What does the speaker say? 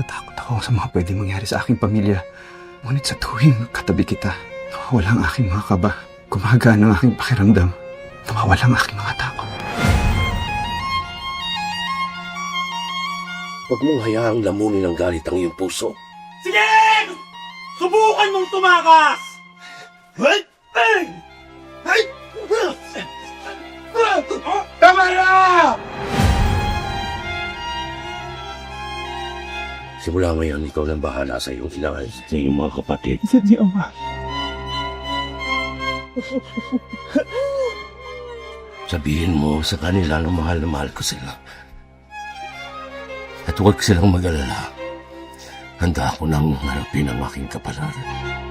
Natatakot ako sa mga pwede mangyari sa aking pamilya. Ngunit sa tuwing katabi kita, nawawala ang aking mga kaba. Gumagana ang aking pakiramdam. Nawawala ang aking mga takot. Huwag mong hayaang lamunin ng galit ang iyong puso. Sige! Subukan mong tumakas! Hey! Simula ngayon, ikaw lang bahala sa iyong kailangan sa iyong mga kapatid. Sige, Ama. Sabihin mo sa kanila na mahal na mahal ko sila. At huwag silang mag-alala. Handa ako nang harapin ang aking kapalaran.